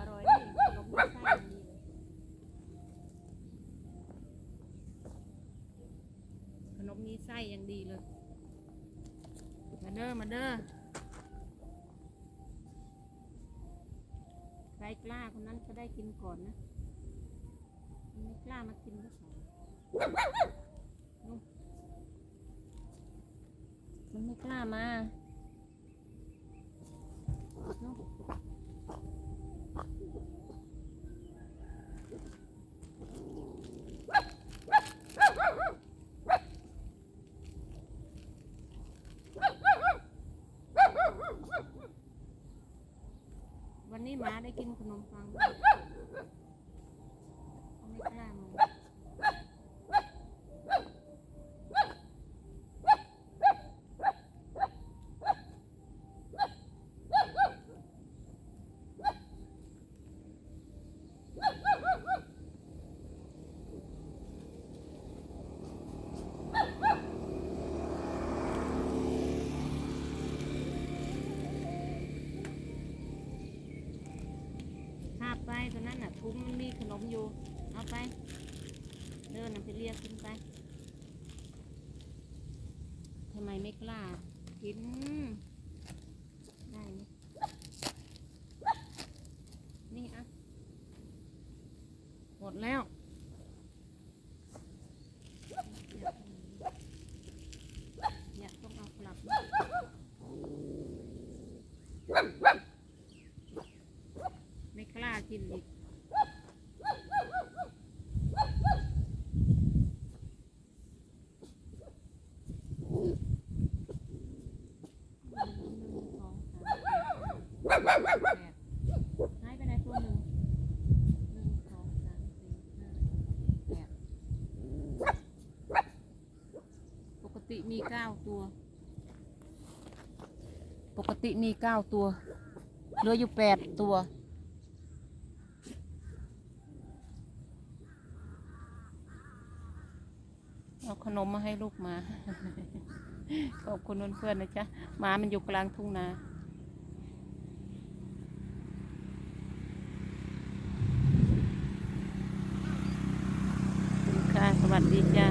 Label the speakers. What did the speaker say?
Speaker 1: อร่อยนี่ขนมมีไส้อย่างดีเลยขนมีไส้อย่างดีเลย มาเด้อ มาเด้อ ใครกล้าคนนั้นก็ได้กินก่อนนะ ไม่กล้ามากินก็ขอนู่นมันไม่กล้ามา วันนี้หมาได้กินขนมปังด้วยเขาไม่กล้ามาคาบไป ตัวนั้นน่ะถุงมันมีขนมอยู่ เอาไป เดินไปเรียกกินไปทำไมไม่กล้ากินได้ไหมนี่อะหมดแล้ว อยากต้องเอากลับนะไม่กล้ากินอีก หนึ่งสองสามสี่ ห้าหกเจ็ดแปดหายไปไหนตัวหนึ่งหนึ่งสองสามสี่ห้าแปดปกติมีเก้าตัว ปกติมีเก้าตัว เหลืออยู่แปดตัวเอาขนมมาให้ลูกมา ขอบคุณเพื่อนๆนะจ๊ะหมามันอยู่กลางทุ่งนาขอบคุณค่ะ ส วัสดีจ้า